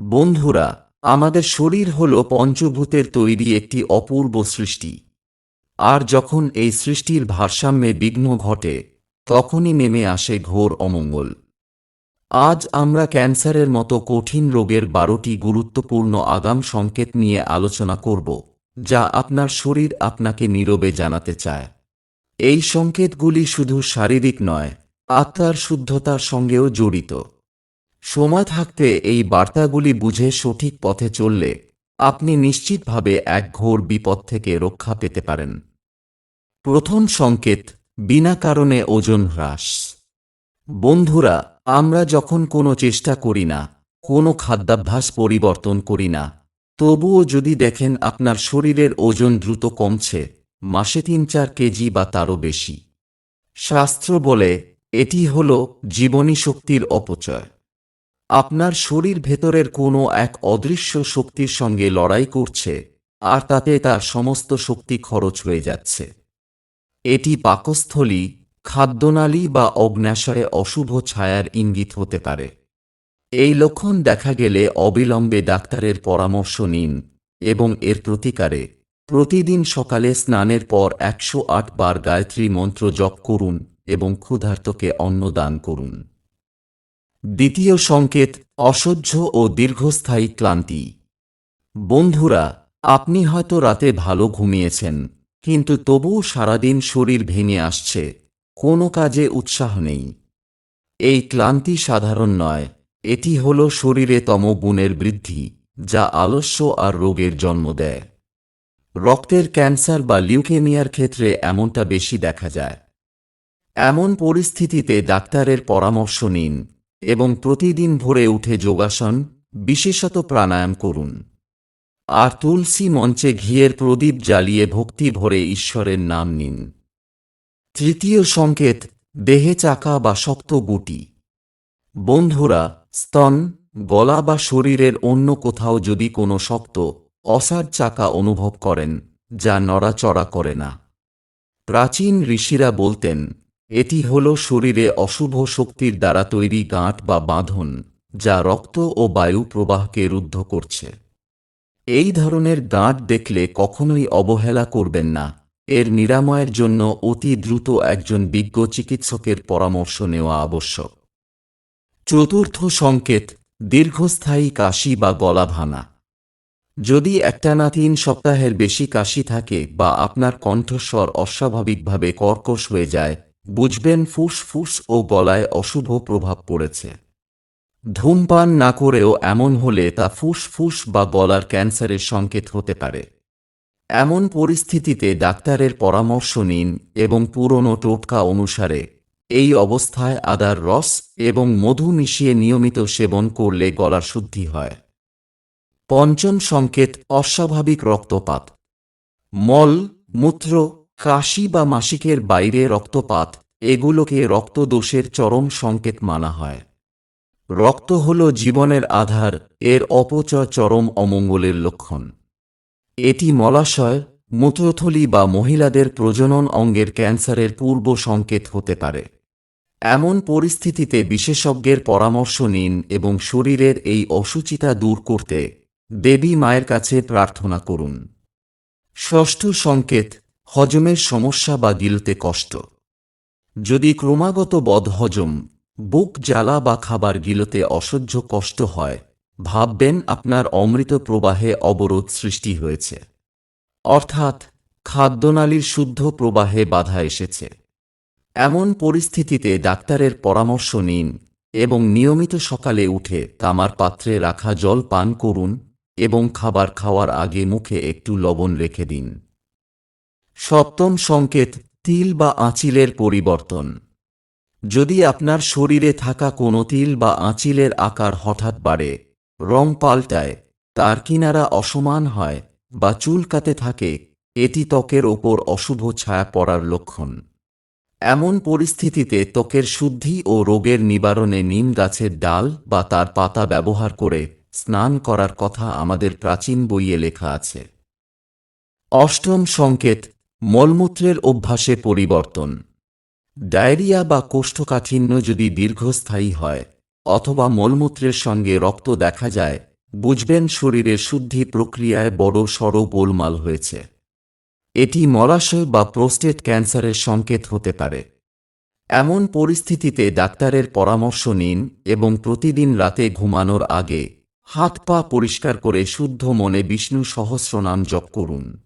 বন্ধুরা, আমাদের শরীর হল পঞ্চভূতের তৈরি একটি অপূর্ব সৃষ্টি। আর যখন এই সৃষ্টির ভারসাম্যে বিঘ্ন ঘটে, তখনই নেমে আসে ঘোর অমঙ্গল। আজ আমরা ক্যান্সারের মতো কঠিন রোগের বারোটি গুরুত্বপূর্ণ আগাম সংকেত নিয়ে আলোচনা করব, যা আপনার শরীর আপনাকে নীরবে জানাতে চায়। এই সংকেতগুলি শুধু শারীরিক নয়, আত্মার শুদ্ধতার সঙ্গেও জড়িত। সময় থাকতে এই বার্তাগুলি বুঝে সঠিক পথে চললে আপনি নিশ্চিতভাবে এক ঘোর বিপদ থেকে রক্ষা পেতে পারেন। প্রথম সংকেত, বিনা কারণে ওজন হ্রাস। বন্ধুরা, আমরা যখন কোনো চেষ্টা করি না, কোনো খাদ্যাভ্যাস পরিবর্তন করি না, তবুও যদি দেখেন আপনার শরীরের ওজন দ্রুত কমছে, মাসে তিন চার কেজি বা তারও বেশি। শাস্ত্র বলে, এটি হল জীবনী শক্তির অপচয়। আপনার শরীর ভেতরের কোনো এক অদৃশ্য শক্তির সঙ্গে লড়াই করছে, আর তাতে তার সমস্ত শক্তি খরচ হয়ে যাচ্ছে। এটি পাকস্থলী, খাদ্যনালী বা অগ্ন্যাশয়ে অশুভ ছায়ার ইঙ্গিত হতে পারে। এই লক্ষণ দেখা গেলে অবিলম্বে ডাক্তারের পরামর্শ নিন এবং এর প্রতিকারে প্রতিদিন সকালে স্নানের পর একশো আট বার গায়ত্রী মন্ত্র জপ করুন এবং ক্ষুধার্তকে অন্ন দান করুন। দ্বিতীয় সংকেত, অসহ্য ও দীর্ঘস্থায়ী ক্লান্তি। বন্ধুরা, আপনি হয়তো রাতে ভালো ঘুমিয়েছেন, কিন্তু তবুও সারাদিন শরীর ভেঙে আসছে, কোনো কাজে উৎসাহ নেই। এই ক্লান্তি সাধারণ নয়, এটি হল শরীরে তমগুণের বৃদ্ধি, যা আলস্য আর রোগের জন্ম দেয়। রক্তের ক্যান্সার বা লিউকেমিয়ার ক্ষেত্রে এমনটা বেশি দেখা যায়। এমন পরিস্থিতিতে ডাক্তারের পরামর্শ নিন এবং প্রতিদিন ভোরে উঠে যোগাসন, বিশেষত প্রাণায়াম করুন। আর তুলসী মঞ্চে ঘিয়ের প্রদীপ জ্বালিয়ে ভক্তি ভরে ঈশ্বরের নাম নিন। তৃতীয় সংকেত, দেহে চাকা বা শক্ত গুটি। বন্ধুরা, স্তন, গলা বা শরীরের অন্য কোথাও যদি কোনো শক্ত, অসার চাকা অনুভব করেন, যা নড়াচড়া করে না। প্রাচীন ঋষিরা বলতেন এটি হল শরীরে অশুভ শক্তির দ্বারা তৈরি গাঁট বা বাঁধন, যা রক্ত ও বায়ু প্রবাহকে রুদ্ধ করছে। এই ধরনের গাঁট দেখলে কখনোই অবহেলা করবেন না। এর নিরাময়ের জন্য অতি দ্রুত একজন বিজ্ঞ চিকিৎসকের পরামর্শ নেওয়া আবশ্যক। চতুর্থ সংকেত, দীর্ঘস্থায়ী কাশি বা গলা ভাঙা যদি একটানা তিন সপ্তাহের বেশি কাশি থাকে বা আপনার কণ্ঠস্বর অস্বাভাবিকভাবে কর্কশ হয়ে যায় বুঝবেন ফুসফুস ও গলায় অশুভ প্রভাব পড়েছে। ধূমপান না করেও এমন হলে তা ফুসফুস বা গলার ক্যান্সারের সংকেত হতে পারে। এমন পরিস্থিতিতে ডাক্তারের পরামর্শ নিন এবং পুরনো টোটকা অনুসারে এই অবস্থায় আদার রস এবং মধু মিশিয়ে নিয়মিত সেবন করলে গলা শুদ্ধি হয়। পঞ্চম সংকেত, অস্বাভাবিক রক্তপাত। মল, মূত্র কাশি বা মাসিকের বাইরে রক্তপাত, এগুলোকে রক্তদোষের চরম সংকেত মানা হয়। রক্ত হল জীবনের আধার, এর অপচয় চরম অমঙ্গলের লক্ষণ। এটি মলাশয়, মূত্রথলি বা মহিলাদের প্রজনন অঙ্গের ক্যান্সারের পূর্ব সংকেত হতে পারে। এমন পরিস্থিতিতে বিশেষজ্ঞের পরামর্শ নিন এবং শরীরের এই অসুচিতা দূর করতে দেবী মায়ের কাছে প্রার্থনা করুন। ষষ্ঠ সংকেত হজমের সমস্যা বা গিলতে কষ্ট। যদি ক্রমাগত বদহজম বুক জ্বালা বা খাবার গিলতে অসহ্য কষ্ট হয়, ভাববেন আপনার অমৃত প্রবাহে অবরোধ সৃষ্টি হয়েছে। অর্থাৎ, খাদ্যনালীর শুদ্ধ প্রবাহে বাধা এসেছে। এমন পরিস্থিতিতে ডাক্তারের পরামর্শ নিন এবং নিয়মিত সকালে উঠে তামার পাত্রে রাখা জল পান করুন এবং খাবার খাওয়ার আগে মুখে একটু লবণ রেখে দিন। সপ্তম সংকেত, তিল বা আঁচিলের পরিবর্তন। যদি আপনার শরীরে থাকা কোনো তিল বা আঁচিলের আকার হঠাৎ বাড়ে, রং পাল্টায়, তার কিনারা অসমান হয় বা চুলকাতে থাকে, এটি ত্বকের ওপর অশুভ ছায়া পড়ার লক্ষণ। এমন পরিস্থিতিতে ত্বকের শুদ্ধি ও রোগের নিবারণে নিম গাছের ডাল বা তার পাতা ব্যবহার করে স্নান করার কথা আমাদের প্রাচীন বইয়ে লেখা আছে। অষ্টম সংকেত মলমূত্রের অভ্যাসে পরিবর্তন। ডায়রিয়া বা কোষ্ঠকাঠিন্য যদি দীর্ঘস্থায়ী হয়, অথবা মলমূত্রের সঙ্গে রক্ত দেখা যায়, বুঝবেন শরীরের শুদ্ধি প্রক্রিয়ায় বড় সড় গোলমাল হয়েছে। এটি মলাশয় বা প্রোস্টেট ক্যান্সারের সংকেত হতে পারে। এমন পরিস্থিতিতে ডাক্তারের পরামর্শ নিন এবং প্রতিদিন রাতে ঘুমানোর আগে হাত পা পরিষ্কার করে শুদ্ধ মনে বিষ্ণু সহস্রনাম জপ করুন।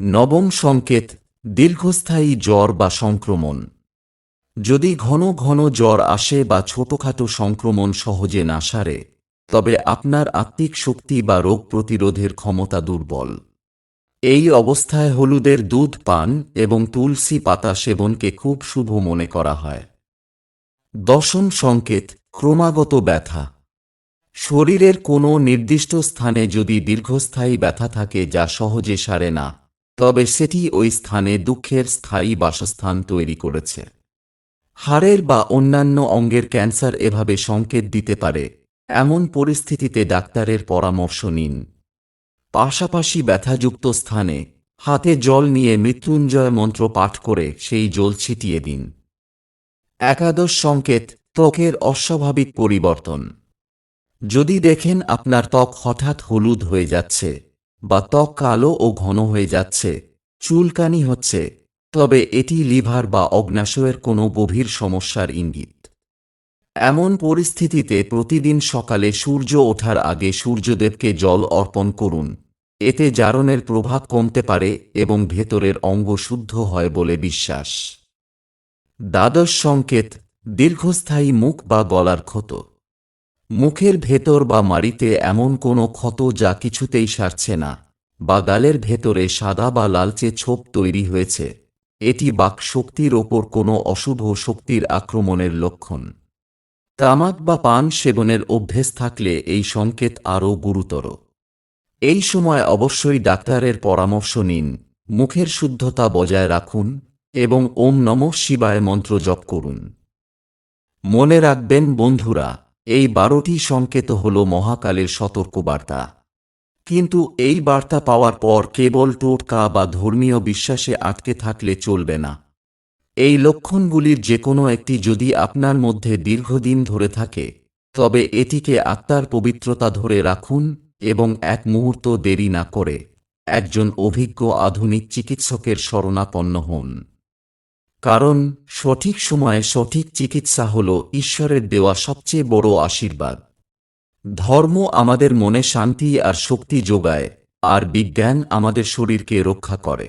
নবম সংকেত, দীর্ঘস্থায়ী জ্বর বা সংক্রমণ। যদি ঘন ঘন জ্বর আসে বা ছোটখাটো সংক্রমণ সহজে না সারে, তবে আপনার আত্মিক শক্তি বা রোগ প্রতিরোধের ক্ষমতা দুর্বল। এই অবস্থায় হলুদের দুধ, পান এবং তুলসী পাতা সেবনকে খুব শুভ মনে করা হয়। দশম সংকেত, ক্রমাগত ব্যথা। শরীরের কোনো নির্দিষ্ট স্থানে যদি দীর্ঘস্থায়ী ব্যথা থাকে যা সহজে সারে না তবে সেটি ওই স্থানে দুঃখের স্থায়ী বাসস্থান তৈরি করেছে। হাড়ের বা অন্যান্য অঙ্গের ক্যান্সার এভাবে সংকেত দিতে পারে, এমন পরিস্থিতিতে ডাক্তারের পরামর্শ নিন। পাশাপাশি ব্যথাযুক্ত স্থানে হাতে জল নিয়ে মৃত্যুঞ্জয় মন্ত্র পাঠ করে সেই জল ছিটিয়ে দিন। একাদশ সংকেত, ত্বকের অস্বাভাবিক পরিবর্তন। যদি দেখেন আপনার ত্বক হঠাৎ হলুদ হয়ে যাচ্ছে বা ত্বক কালো ও ঘন হয়ে যাচ্ছে, চুলকানি হচ্ছে, তবে এটি লিভার বা অগ্নাশয়ের কোনো গভীর সমস্যার ইঙ্গিত। এমন পরিস্থিতিতে প্রতিদিন সকালে সূর্য ওঠার আগে সূর্যদেবকে জল অর্পণ করুন। এতে জারণের প্রভাব কমতে পারে এবং ভেতরের অঙ্গ শুদ্ধ হয় বলে বিশ্বাস। দ্বাদশ সংকেত, দীর্ঘস্থায়ী মুখ বা গলার ক্ষত। মুখের ভেতর বা মাড়িতে এমন কোনো ক্ষত যা কিছুতেই সারছে না, বা গালের ভেতরে সাদা বা লালচে ছোপ তৈরি হয়েছে। এটি বাকশক্তির ওপর কোনো অশুভ শক্তির আক্রমণের লক্ষণ। তামাক বা পান সেবনের অভ্যেস থাকলে এই সংকেত আরও গুরুতর। এই সময় অবশ্যই ডাক্তারের পরামর্শ নিন, মুখের শুদ্ধতা বজায় রাখুন, এবং ওম নমঃ শিবায় মন্ত্র জপ করুন। মনে রাখবেন, বন্ধুরা এই বারোটি সংকেত হল মহাকালের সতর্কবার্তা। কিন্তু এই বার্তা পাওয়ার পর কেবল টোটকা বা ধর্মীয় বিশ্বাসে আটকে থাকলে চলবে না। এই লক্ষণগুলির যে কোনো একটি যদি আপনার মধ্যে দীর্ঘদিন ধরে থাকে, তবে এটিকে আত্মার পবিত্রতা ধরে রাখুন এবং এক মুহূর্ত দেরি না করে একজন অভিজ্ঞ আধুনিক চিকিৎসকের শরণাপন্ন হন। কারণ, সঠিক সময়ে সঠিক চিকিৎসা হল ঈশ্বরের দেওয়া সবচেয়ে বড় আশীর্বাদ। ধর্ম আমাদের মনে শান্তি আর শক্তি যোগায়, আর বিজ্ঞান আমাদের শরীরকে রক্ষা করে।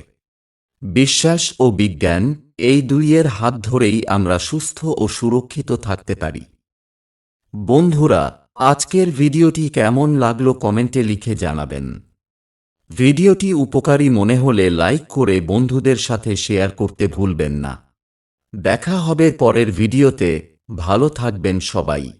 বিশ্বাস ও বিজ্ঞান, এই দুইয়ের হাত ধরেই আমরা সুস্থ ও সুরক্ষিত থাকতে পারি। বন্ধুরা, আজকের ভিডিওটি কেমন লাগল কমেন্টে লিখে জানাবেন। ভিডিওটি উপকারী মনে হলে লাইক করে বন্ধুদের সাথে শেয়ার করতে ভুলবেন না। দেখা হবে পরের ভিডিওতে। ভালো থাকবেন সবাই।